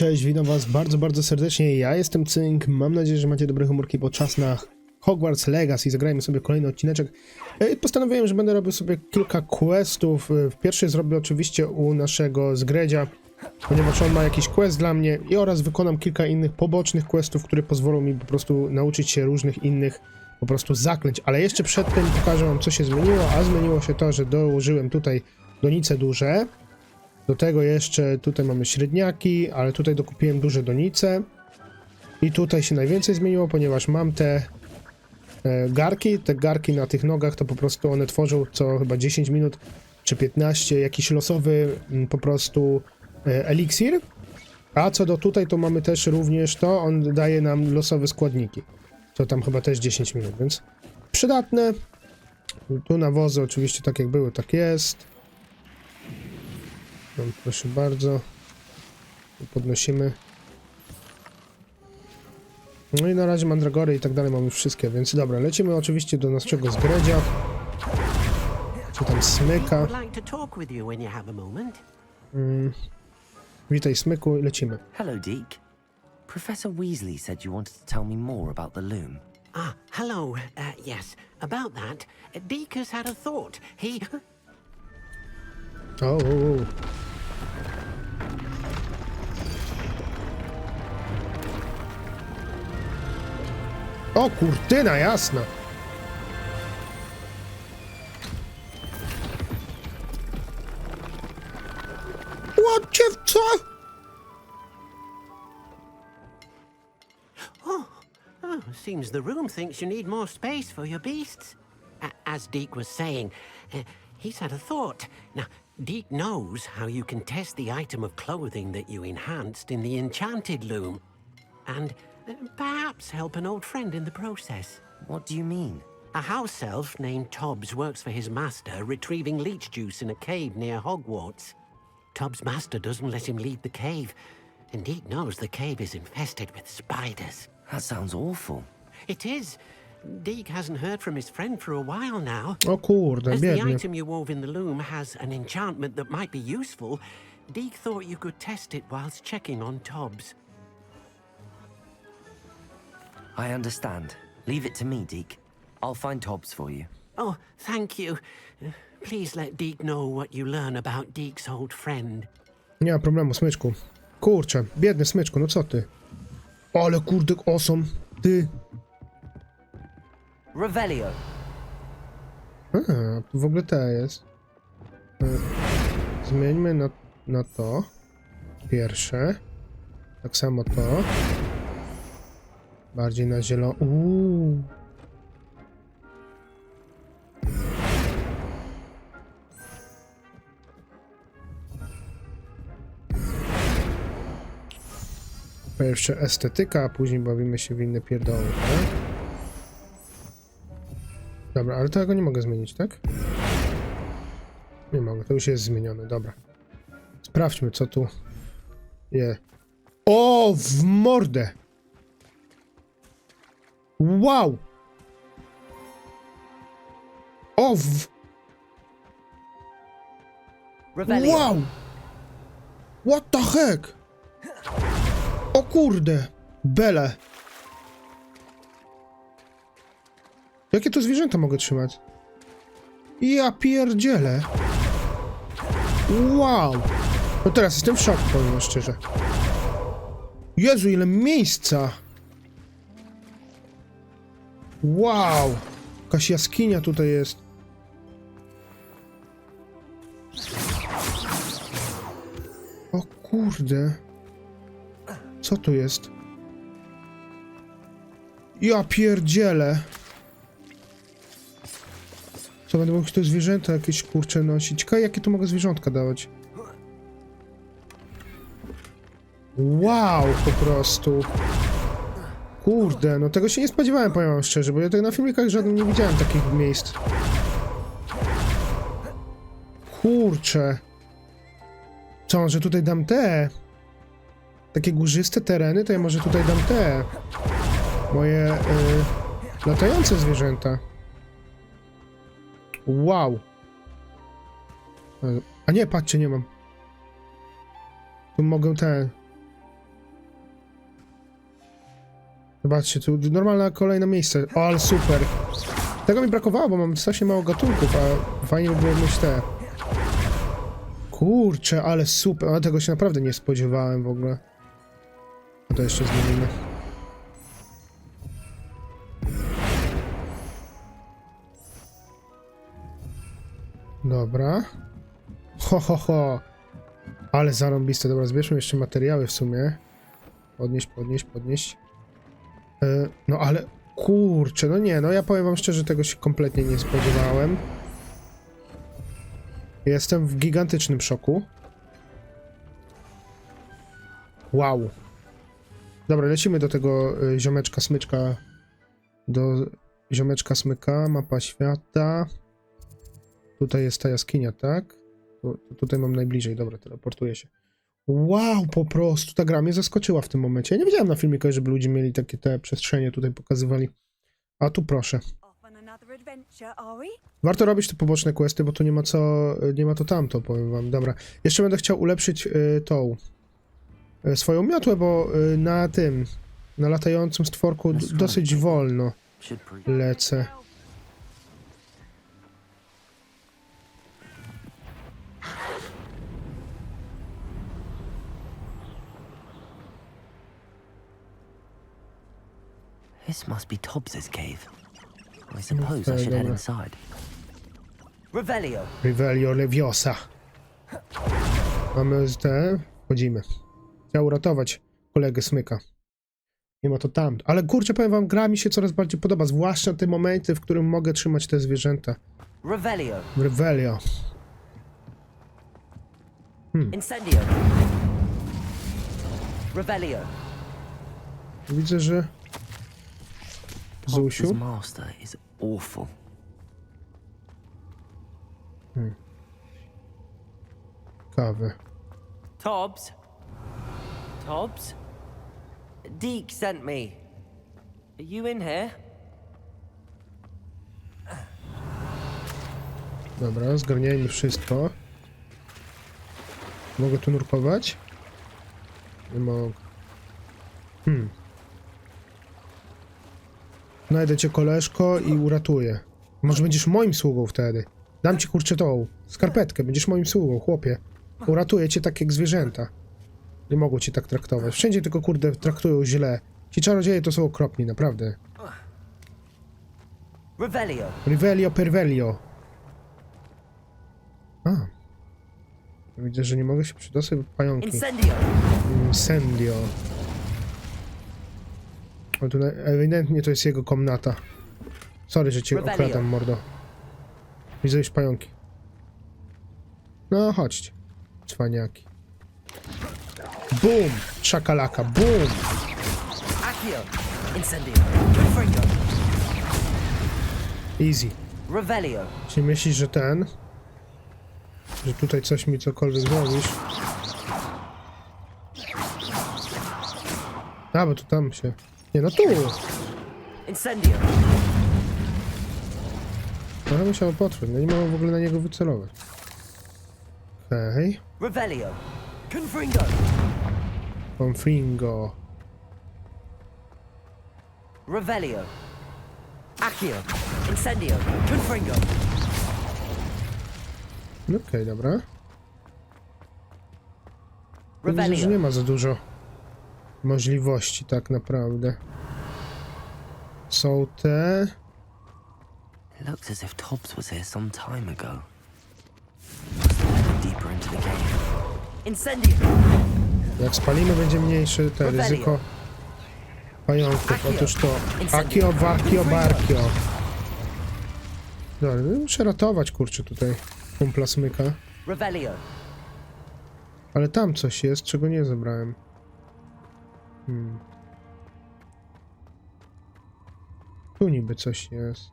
Cześć, witam was bardzo, bardzo serdecznie. Ja jestem Cynk. Mam nadzieję, że macie dobre humorki, bo czas na Hogwarts Legacy. Zagrajmy sobie kolejny odcineczek. E, Postanowiłem, że będę robił sobie kilka questów. E, Pierwszy zrobię oczywiście u naszego Zgredzia, ponieważ on ma jakiś quest dla mnie i oraz wykonam kilka innych pobocznych questów, które pozwolą mi po prostu nauczyć się różnych innych po prostu zaklęć. Ale jeszcze przed tym pokażę wam, co się zmieniło, a zmieniło się to, że dołożyłem tutaj donice duże. Do tego jeszcze tutaj mamy średniaki, ale tutaj dokupiłem duże donice. I tutaj się najwięcej zmieniło, ponieważ mam te e, garki. Te garki na tych nogach to po prostu one tworzą co chyba 10 minut czy 15 jakiś losowy mm, po prostu e, eliksir. A co do tutaj to mamy też również to, on daje nam losowe składniki. To tam chyba też 10 minut, więc przydatne. Tu nawozy oczywiście tak jak były, tak jest. No, proszę bardzo. Podnosimy. No i na razie mandragory i tak dalej mamy wszystkie, więc dobra, lecimy oczywiście do naszego zgredzia. Czy tam smyka. Moment. Witaj smyku i lecimy. Hello, Deke. Professor Weasley said you wanted to tell me more about the loom. Ah, hello. Uh, yes, about that. Deke has had a thought. He. O, o, o. O, kurtyna, jasna. Ładcie w co? Oh, seems the room thinks you need more space for your beasts. As Deke was saying, uh, he's had a thought. Now, Deke knows how you can test the item of clothing that you enhanced in the enchanted loom, and perhaps help an old friend in the process. What do you mean? A house elf named Tobbs works for his master, retrieving leech juice in a cave near Hogwarts. Tobbs' master doesn't let him leave the cave, and Deke knows the cave is infested with spiders. That sounds awful. It is. Deke hasn't heard from his friend for a while now. O kurde, As the item you wove in the loom has an enchantment that might be useful, Deke thought you could test it whilst checking on Tobbs. I understand. Leave it to me, Deke. I'll find Tobbs for you. Oh, thank you. Please let Deke know what you learn about Deke's old friend. Nie ma problemu, smyczku. Kurczę, biedny smyczku, no co ty? Ale kurde, osom. Ty. Revelio. A, tu w ogóle te jest. E, Zmieńmy na, na to. Pierwsze. Tak samo to. Bardziej na zielono. Uuu. Pierwsze estetyka, a później bawimy się w inne pierdoły, tak? Dobra, ale tego nie mogę zmienić, tak? Nie mogę, to już jest zmienione, dobra. Sprawdźmy, co tu je. O, w mordę! Wow! O, w... Revelio. Wow! What the heck? O kurde! Bele! Jakie to zwierzęta mogę trzymać? Ja pierdzielę! Wow! No teraz jestem w szoku, powiem szczerze. Jezu, ile miejsca! Wow! Jakaś jaskinia tutaj jest. O kurde. Co tu jest? Ja pierdzielę. Co, będę mógł tu zwierzęta jakieś kurcze nosić? Ciekawe, jakie tu mogę zwierzątka dawać. Wow, po prostu. Kurde, no tego się nie spodziewałem, powiem wam szczerze, bo ja tutaj na filmikach żadnym nie widziałem takich miejsc. Kurczę. Co, że tutaj dam te? Takie górzyste tereny, to ja może tutaj dam te. Moje y, latające zwierzęta. Wow. A nie, patrzcie, nie mam. Tu mogę te. Zobaczcie, tu normalne kolejne miejsce. O, ale super. Tego mi brakowało, bo mam strasznie mało gatunków, a fajnie by było mieć te. Kurczę, ale super. A tego się naprawdę nie spodziewałem w ogóle. A to jeszcze zmienimy. Dobra. Ho, ho, ho. Ale zarąbiste. Dobra, zbierzmy jeszcze materiały w sumie. Podnieść, podnieść, podnieść. E, no ale kurczę, no nie, no ja powiem wam szczerze, tego się kompletnie nie spodziewałem. Jestem w gigantycznym szoku. Wow. Dobra, lecimy do tego y, ziomeczka smyczka. Do ziomeczka smyka, mapa świata. Tutaj jest ta jaskinia, tak? Tu, tutaj mam najbliżej, dobra, teleportuję się. Wow, po prostu ta gra mnie zaskoczyła w tym momencie. Ja nie wiedziałem na filmiku, żeby ludzie mieli takie te przestrzenie tutaj pokazywali. A tu proszę. Warto robić te poboczne questy, bo tu nie ma co, nie ma to tamto, powiem wam. Dobra. Jeszcze będę chciał ulepszyć y, tą y, swoją miotłę, bo y, na tym, na latającym stworku d- dosyć wolno lecę. This must be Tobbs's cave. I suppose I should head inside. Revelio. Rivelio Leviosa. Mamy te, wchodzimy. Chciał uratować kolegę Smyka. Nie ma to tam. Ale kurczę, powiem wam, gra mi się coraz bardziej podoba, zwłaszcza te momenty, w którym mogę trzymać te zwierzęta. Revelio. Rivelio. Incendio. Revelio. Widzę, że Zusiu. master is awful. Kawę. Tobbs? Tobbs? Deke sent me. Are you in here? Dobra, zgarniajmy wszystko. Mogę tu nurkować? Nie mogę. Hmm. Znajdę cię koleżko i uratuję. Może będziesz moim sługą wtedy. Dam ci kurczę tą skarpetkę, będziesz moim sługą, chłopie. Uratuję cię tak jak zwierzęta. Nie mogą cię tak traktować. Wszędzie tylko kurde traktują źle. Ci czarodzieje to są okropni, naprawdę. Revelio. Rivelio pervelio. A. Widzę, że nie mogę się przydostać do pająki. Incendio. Incendio. O, tu ewidentnie to jest jego komnata. Sorry, że cię okradam, mordo. Widzę już pająki. No, chodźcie. Cwaniaki. Boom! Szakalaka, boom! Easy. Revelio. Czy myślisz, że ten... Że tutaj coś mi cokolwiek zrobisz? A, bo tu tam się... Nie, no tu! Incendio. Ale musiało potrwać, no nie mogę w ogóle na niego wycelować. Okej. Revelio. Confringo. Confringo. Revelio. Accio. Incendio. Confringo. No Okej, dobra. Widzę, że nie ma za dużo możliwości tak naprawdę. Są te... Looks as if Tobbs was here some time ago. Deeper into the. Incendio. Jak spalimy, będzie mniejsze te Rebellion. ryzyko pająków. Otóż to. Akio, wakio, barkio. Dobra, no muszę ratować, kurczę, tutaj kumpla smyka. Ale tam coś jest, czego nie zebrałem. Hmm. Tu niby coś jest.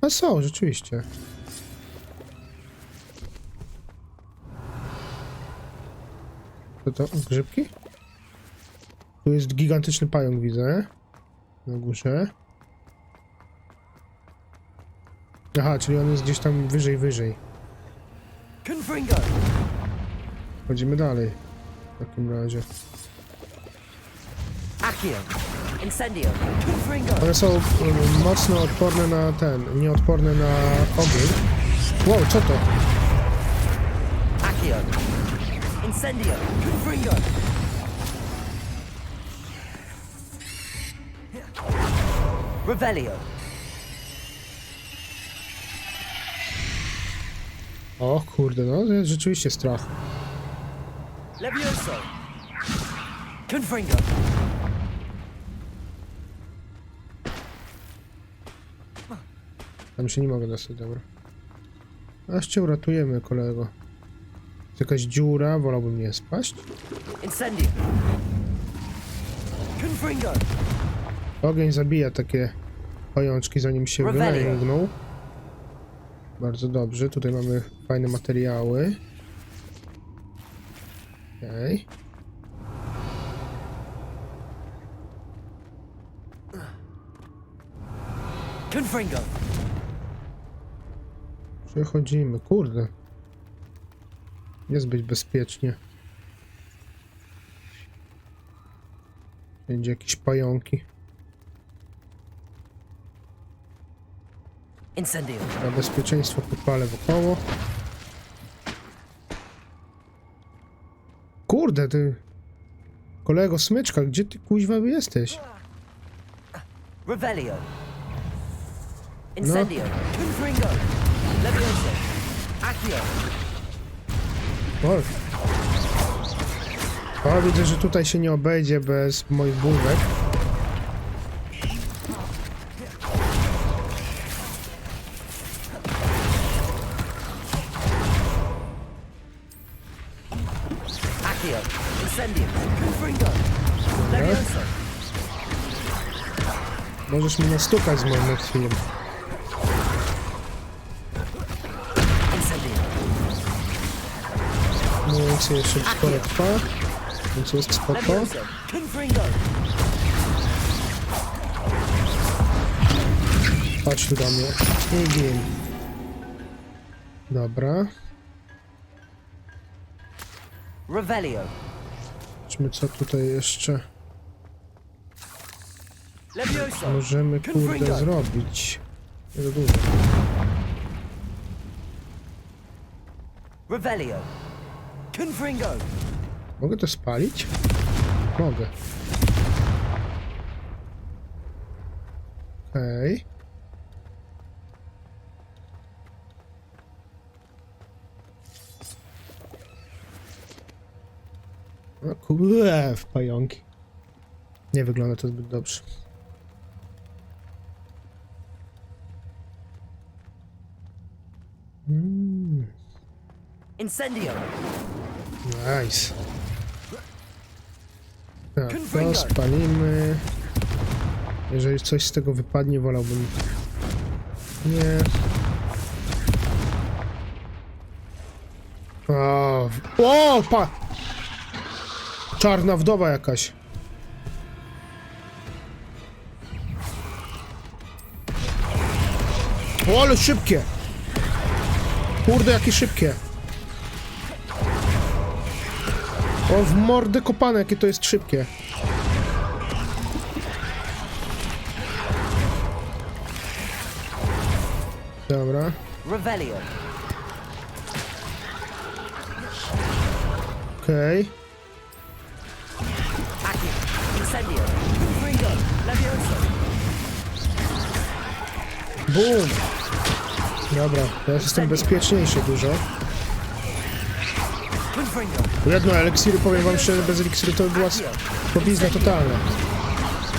A są, rzeczywiście. Co to? Grzybki? Tu jest gigantyczny pająk, widzę. Na górze. Aha, czyli on jest gdzieś tam wyżej, wyżej. Chodzimy dalej. W takim razie. One są um, mocno odporne na ten, nieodporne na ogień. Wow, co to? Revelio. O kurde, no to jest rzeczywiście strach. Levioso. Confringo. Tam się nie mogę dostać, dobra. Aż cię uratujemy, kolego. Jest jakaś dziura, wolałbym nie spaść. Incendio. Confringo. Ogień zabija takie pajączki, zanim się wylęgną. Bardzo dobrze, tutaj mamy fajne materiały. Okej. Confringo. Przechodzimy, kurde. Być bezpiecznie. Będzie jakieś pająki. Incendio. Dla bezpieczeństwa podpalę wokoło. Kurde, ty... Kolego Smyczka, gdzie ty kuźwa jesteś? Revelio. Incendio. Confringo. Levioso. Accio. O. o, widzę, że tutaj się nie obejdzie bez moich bulwek. Accio. Incendio. Confringo. Levioso. Możesz mnie nastukać z moim chwilą. Jeszcze sporo trwa, więc jest spoko. Tu do mnie. Dobra. Revelio. Zobaczmy co tutaj jeszcze możemy kurde zrobić. Revelio. Mogę to spalić? Mogę. Okej. No kurde, w pająki. Nie wygląda to zbyt dobrze. Mm, Incendio. nice. Tak, to spalimy. Jeżeli coś z tego wypadnie, wolałbym... Nie. O, o pa! Czarna wdowa jakaś. O, ale szybkie! Kurde, jakie szybkie! O, w mordę kopane, jakie to jest szybkie. Dobra. Revelio. Okej. Levioso. Bum! Dobra, teraz jestem bezpieczniejszy dużo. Confringo. Jedno eliksiry, powiem wam szczerze, bez eliksiry to by była pobizna totalna.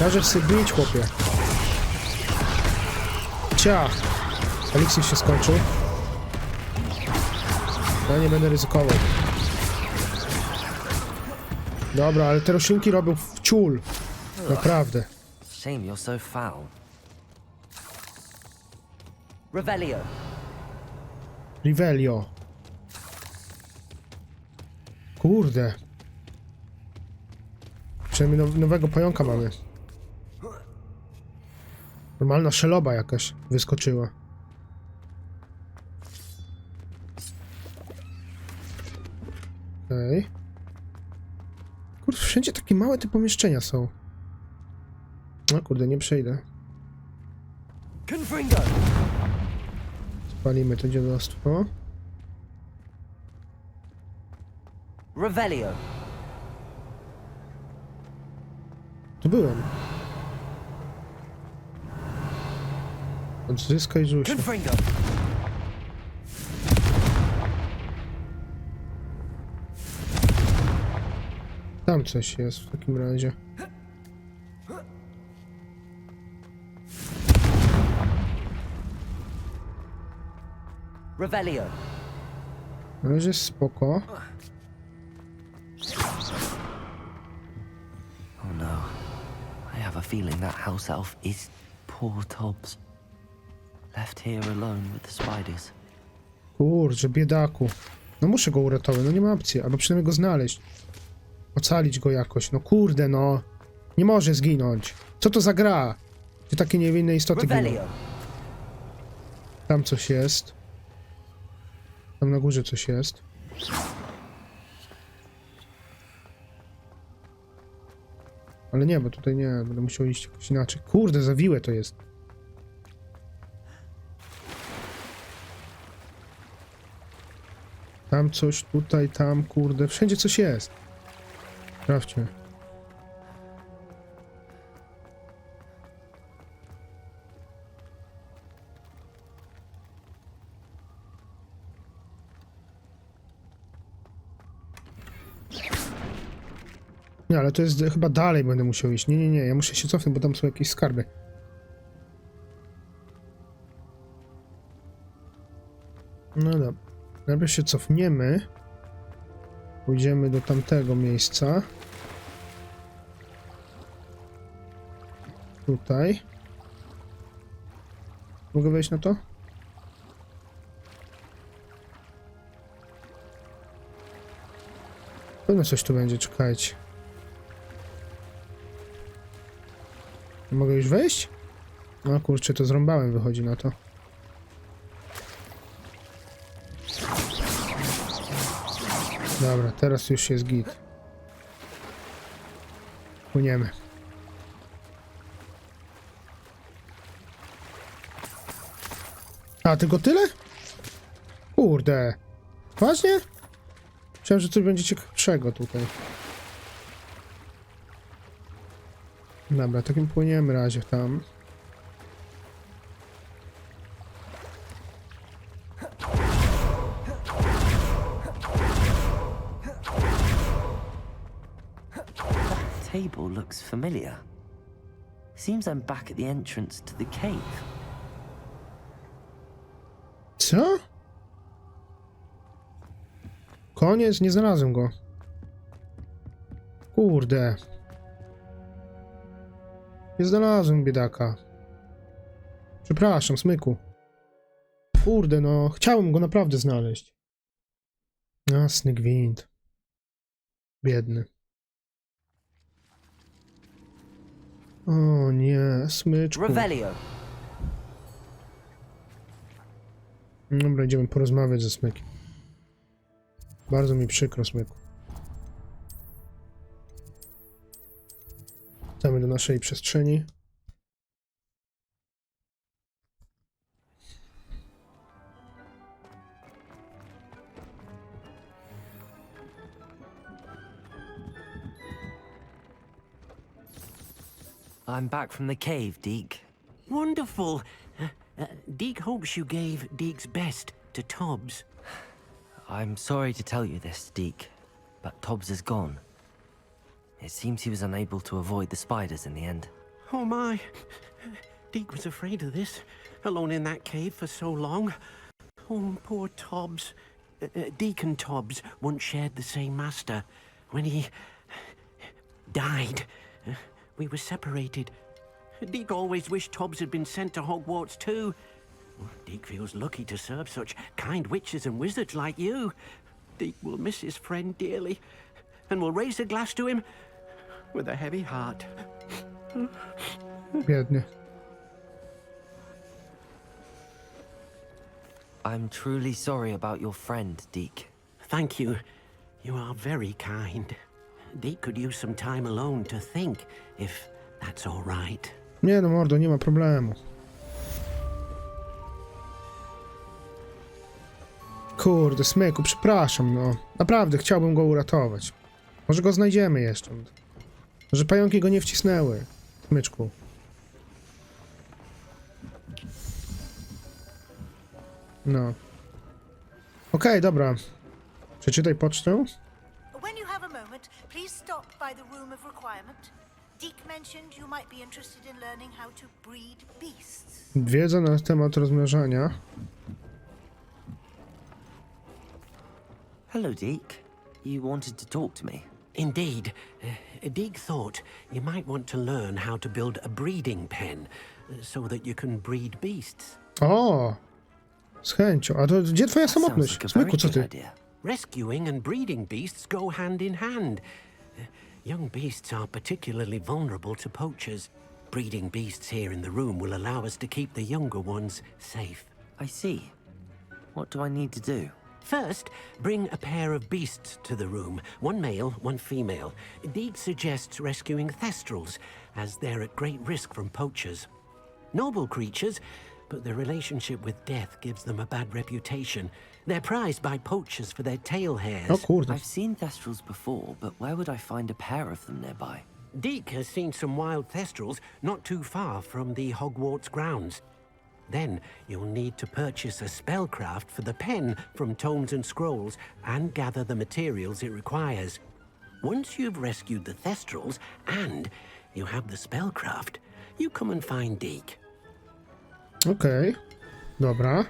Możesz sobie bić, chłopie. Ciach! Eliksir się skończył. Ja nie będę ryzykował. Dobra, ale te roślinki robią w ciul. Naprawdę. Shame you're so foul. Revelio. Rivelio. Kurde. Przynajmniej now, nowego pająka mamy. Normalna szeloba jakaś wyskoczyła. Okej. Kurde, wszędzie takie małe te pomieszczenia są. No kurde, nie przejdę. Spalimy to dziadostwo. Revelio! Tu byłem. Odzyskaj Zusię. Confringo! Tam coś jest w takim razie. Revelio! Razie jest spoko. Feeling that house elf is poor Tobbs. Left here alone with the spiders. Kurczę, biedaku. No muszę go uratować, no nie ma opcji. Albo przynajmniej go znaleźć. Ocalić go jakoś. No kurde, no. Nie może zginąć. Co to za gra? Gdzie takie niewinne istoty giną? Tam coś jest. Tam na górze coś jest. Ale nie, bo tutaj nie, będę musiał iść jakoś inaczej. Kurde, zawiłe to jest. Tam coś, tutaj, tam, kurde, wszędzie coś jest. Sprawdźmy. Nie, ale to jest chyba dalej będę musiał iść. Nie, nie, nie, ja muszę się cofnąć, bo tam są jakieś skarby. No dobra. Najpierw się cofniemy. Pójdziemy do tamtego miejsca. Tutaj. Mogę wejść na to? Pewno coś tu będzie, czekajcie. Nie Mogę już wejść? No kurczę, to zrąbałem, wychodzi na to. Dobra, teraz już jest git. Płyniemy. A, tylko tyle? Kurde. Właśnie? Myślałem, że coś będzie ciekawszego tutaj. Dobra, takim płyniemy razie tam. Table looks familiar. Seems I'm back at the entrance to the cave. Co? Koniec, nie znalazłem go. Kurde. Nie znalazłem biedaka. Przepraszam, smyku. Kurde, no, chciałem go naprawdę znaleźć. Jasny gwint. Biedny. O nie, smyczku. Revelio! Dobra, idziemy porozmawiać ze Smykiem. Bardzo mi przykro, Smyku. Wracamy do naszej przestrzeni. I'm back from the cave, Deke. Wonderful. Uh, uh, Deke hopes you gave Deke's best to Tobbs. I'm sorry to tell you this, Deke, but Tobbs is gone. It seems he was unable to avoid the spiders in the end. Oh my. Deke was afraid of this, alone in that cave for so long. Oh, poor Tobbs. Uh, uh, Deacon Tobbs once shared the same master. When he died, uh, we were separated. Deke always wished Tobbs had been sent to Hogwarts too. Deke feels lucky to serve such kind witches and wizards like you. Deke will miss his friend dearly, and will raise a glass to him with a heavy heart. Biedny. I'm truly sorry about your friend, Deke. Thank you. You are very kind. Deke could use some time alone to think, if that's all right. Nie no, mordo, nie ma problemu. Kurde, smyku, przepraszam, no. Naprawdę, chciałbym go uratować. Może go znajdziemy jeszcze. Może pająki go nie wcisnęły. Smyczku. No. Okej, dobra. Przeczytaj pocztę. When you have a moment, please stop by the Room of Requirement. Deke mentioned you might be interested in learning how to breed beasts. Wiedza na temat rozmnażania. Hello, Deke. You wanted to talk to me? Indeed. Uh, Deek thought you might want to learn how to build a breeding pen uh, so that you can breed beasts. O! Z chęcią. A to gdzie twoja That sounds samotność? like a very Smyku, co good ty? idea. Rescuing and breeding beasts go hand in hand. Uh, Young beasts are particularly vulnerable to poachers. Breeding beasts here in the room will allow us to keep the younger ones safe. I see. What do I need to do? First, bring a pair of beasts to the room one male, one female. Deed suggests rescuing thestrals, as they're at great risk from poachers. Noble creatures, but their relationship with death gives them a bad reputation. They're prized by poachers for their tail hairs. O kurde. I've seen Thestrals before, but where would I find a pair of them nearby? Deke has seen some wild thestrals not too far from the Hogwarts grounds. Then you'll need to purchase a spellcraft for the pen from Tomes and Scrolls and gather the materials it requires. Once you've rescued the thestrals and you have the spellcraft, you come and find Deke. Okej. Dobra.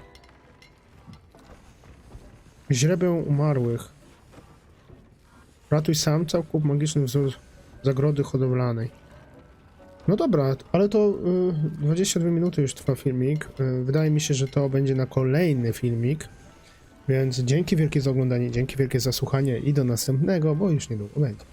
Źrebię umarłych. Ratuj samca, kup magiczny wzór zagrody hodowlanej. No dobra, ale to y, 22 minuty już trwa filmik. Y, wydaje mi się, że to będzie na kolejny filmik. Więc dzięki wielkie za oglądanie, dzięki wielkie za słuchanie i do następnego, bo już niedługo będzie.